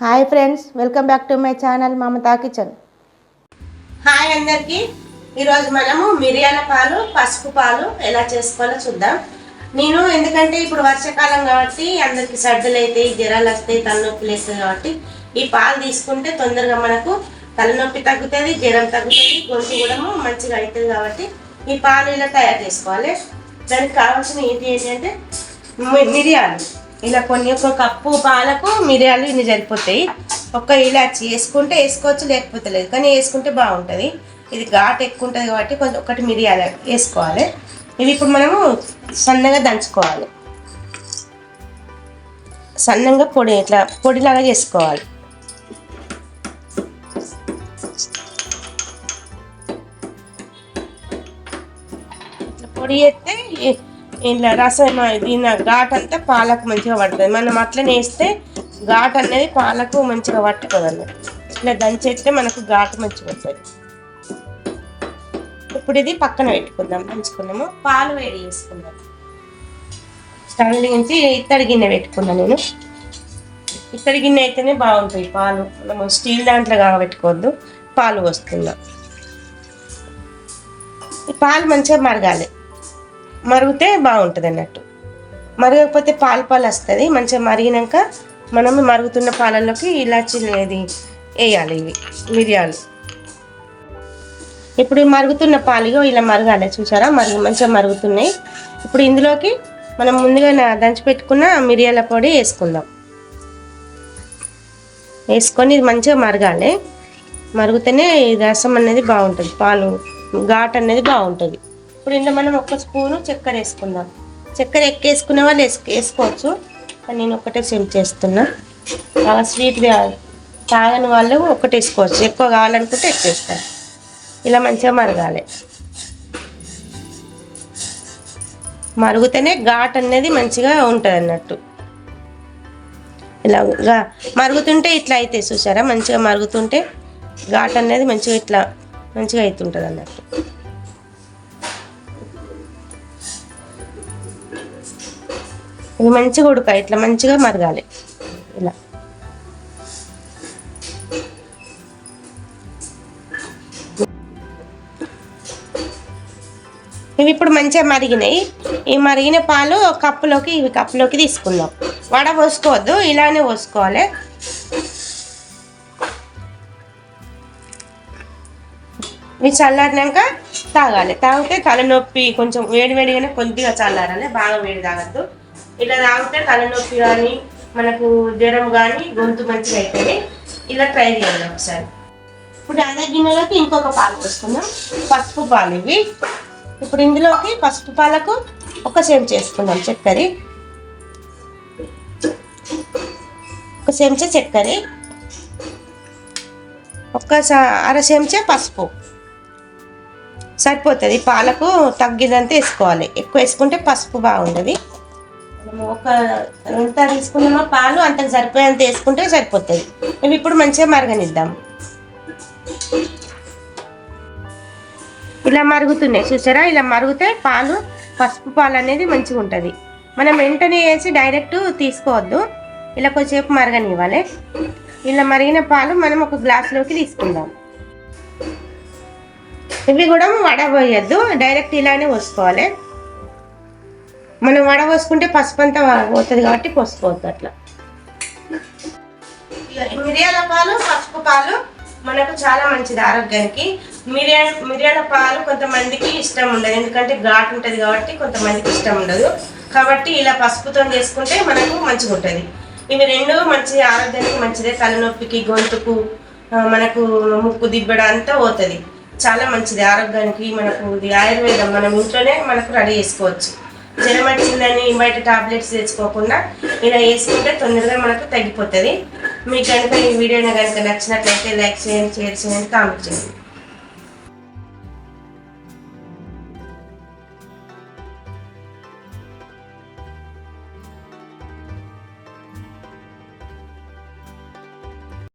Hi friends welcome back to my channel Mamata kitchen. Hi అందరికీ. ఈరోజు మనము మిరియాల పాలు పసుపు పాలు ఎలా చేసుకోవాలో చూద్దాం. నేను ఎందుకంటే ఇప్పుడు వర్షాకాలం కాబట్టి అందరికి సర్దులు అవుతాయి జ్వరాలు వస్తాయి తలనొప్పి లేస్తాయి కాబట్టి ఈ పాలు తీసుకుంటే తొందరగా మనకు తలనొప్పి తగ్గుతుంది జ్వరం తగ్గుతుంది గొంతు కూడా మంచిగా అవుతుంది కాబట్టి ఈ పాలు ఇలా తయారు చేసుకోవాలి. దానికి కావాల్సిన ఏంటి ఏంటంటే మి- మిరియాలు. ఇలా కొన్ని ఒక కప్పు పాలకు మిరియాలు ఇన్ని సరిపోతాయి. ఒక్క ఇలాచి వేసుకుంటే వేసుకోవచ్చు లేకపోతే లేదు. కానీ వేసుకుంటే బాగుంటుంది. ఇది ఘాట్ ఎక్కువ ఉంటుంది కాబట్టి కొంచెం ఒకటి మిరియాలు వేసుకోవాలి. ఇది ఇప్పుడు మనము సన్నగా దంచుకోవాలి. సన్నంగా పొడి ఇట్లా పొడిలాగా చేసుకోవాలి. ఇట్లా పొడి అయితే ఇట్లా రసం దీని ఘాట్ అంతా పాలకు మంచిగా పడుతుంది. మనం అట్లనే వేస్తే ఘాట్ అనేది పాలకు మంచిగా పట్టుకోదండి. ఇట్లా దంచేస్తే మనకు ఘాటు మంచిగా వస్తుంది ఇప్పుడు ఇది పక్కన పెట్టుకుందాం దంచుకున్నాము పాలు వేడి చేసుకుందాం. స్టవ్ నుంచి ఇత్తడి గిన్నె పెట్టుకున్నాను నేను. ఇత్తడి గిన్నె అయితేనే బాగుంటాయి పాలు. మనము స్టీల్ దాంట్లో కాబెట్టుకోవద్దు పాలు వస్తుందా ఈ పాలు మంచిగా మరగాలి. మరిగితే బాగుంటుంది అన్నట్టు. మరగకపోతే పాలు పాలు వస్తుంది. మంచిగా మరిగినాక మనం మరుగుతున్న పాలల్లోకి ఇలాచి ఇది వేయాలి ఇవి మిరియాలు. ఇప్పుడు మరుగుతున్న పాలుగా ఇలా మరగాలి. చూసారా? మరుగు మంచిగా మరుగుతున్నాయి. ఇప్పుడు ఇందులోకి మనం ముందుగా దంచిపెట్టుకున్న దంచి పెట్టుకున్న మిరియాల పొడి వేసుకుందాం. వేసుకొని ఇది మంచిగా మరగాలి. మరుగుతేనే ఈ రసం అనేది బాగుంటుంది. పాలు ఘాట్ అనేది బాగుంటుంది. ఇప్పుడు ఇందులో మనం ఒక స్పూను చక్కెర వేసుకుందాం. చక్కెర ఎక్కేసుకునే వాళ్ళు వేసుకు వేసుకోవచ్చు. కానీ నేను ఒకటే సెల్ చేస్తున్నా. బాగా స్వీట్ తాగని వాళ్ళు ఒకటి వేసుకోవచ్చు. ఎక్కువ కావాలనుకుంటే ఎక్కువ వేస్తారు ఇలా మంచిగా మరగాలి. మరుగుతేనే ఘాట్ అనేది మంచిగా ఉంటుంది అన్నట్టు. ఇలా మరుగుతుంటే ఇట్లా అయితే చూసారా? మంచిగా మరుగుతుంటే ఘాట్ అనేది మంచిగా ఇట్లా మంచిగా అవుతుంటుంది అన్నట్టు. ఇది మంచిగా ఉడక ఇట్లా మంచిగా మరగాలి. ఇలా. ఇవి ఇప్పుడు మంచిగా మరిగినాయి. ఈ మరిగిన పాలు కప్పులోకి ఇవి కప్పులోకి తీసుకుందాం. వడ పోసుకోవద్దు ఇలానే పోసుకోవాలి. ఇవి చల్లారినాక తాగాలి. తాగితే తలనొప్పి కొంచెం వేడి వేడిగానే కొద్దిగా చల్లారాలి బాగా వేడి తాగద్దు. ఇలా తాగితే తలనొప్పి కానీ మనకు జ్వరం కానీ గొంతు మంచిగా అవుతుంది ఇలా ట్రై చేయాలి ఒకసారి. ఇప్పుడు అదే గిన్నెలోకి ఇంకొక పాలు పోసుకుందాం. పసుపు పాలు ఇవి. ఇప్పుడు ఇందులోకి పసుపు పాలకు ఒక చెంచా చేసుకుందాం చక్కెర. ఒక చెంచా చక్కెర. ఒక అర చెంచా పసుపు. సరిపోతుంది. పాలకు తగ్గినంత వేసుకోవాలి. ఎక్కువ వేసుకుంటే పసుపు బాగుండదు. మనము ఒక ఎంత తీసుకున్నామో పాలు అంతకు సరిపోయేంత వేసుకుంటే సరిపోతుంది. ఇవి ఇప్పుడు మంచిగా మరగనిద్దాం. ఇలా మరుగుతున్నాయి చూసారా? ఇలా మరుగుతే పాలు పసుపు పాలు అనేది మంచిగా ఉంటుంది. మనం వెంటనే వేసి డైరెక్ట్ తీసుకోవద్దు. ఇలా కొద్దిసేపు మరగనివ్వాలి. ఇలా మరిగిన పాలు మనం ఒక గ్లాస్లోకి తీసుకుందాం. ఇవి కూడా వడబోయద్దు డైరెక్ట్ ఇలానే పోసుకోవాలి. మనం వడ పోసుకుంటే పసుపు అంతా పోతుంది కాబట్టి పోసుకోవద్దు అట్లా. మిరియాల పాలు పసుపు పాలు మనకు చాలా మంచిది ఆరోగ్యానికి. మిరియా మిరియాల పాలు కొంతమందికి ఇష్టం ఉండదు. ఎందుకంటే ఘాట్ ఉంటుంది కాబట్టి కొంతమందికి ఇష్టం ఉండదు. కాబట్టి ఇలా పసుపుతో చేసుకుంటే మనకు మంచిగా ఉంటుంది. ఇవి రెండు మంచి ఆరోగ్యానికి మంచిదే. తలనొప్పికి గొంతుకు మనకు ముక్కు దిబ్బడ అంతా పోతుంది. చాలా మంచిది ఆరోగ్యానికి మనకు ఇది ఆయుర్వేదం. మనం ఇంట్లోనే మనకు రెడీ చేసుకోవచ్చు. జ్వరం వచ్చిందని బయట టాబ్లెట్స్ తెచ్చుకోకుండా ఇలా వేసుకుంటే తొందరగా మనకు తగ్గిపోతుంది. మీకు కనుక ఈ వీడియో కనుక నచ్చినట్లయితే లైక్ చేయండి షేర్ చేయండి కామెంట్ చేయండి.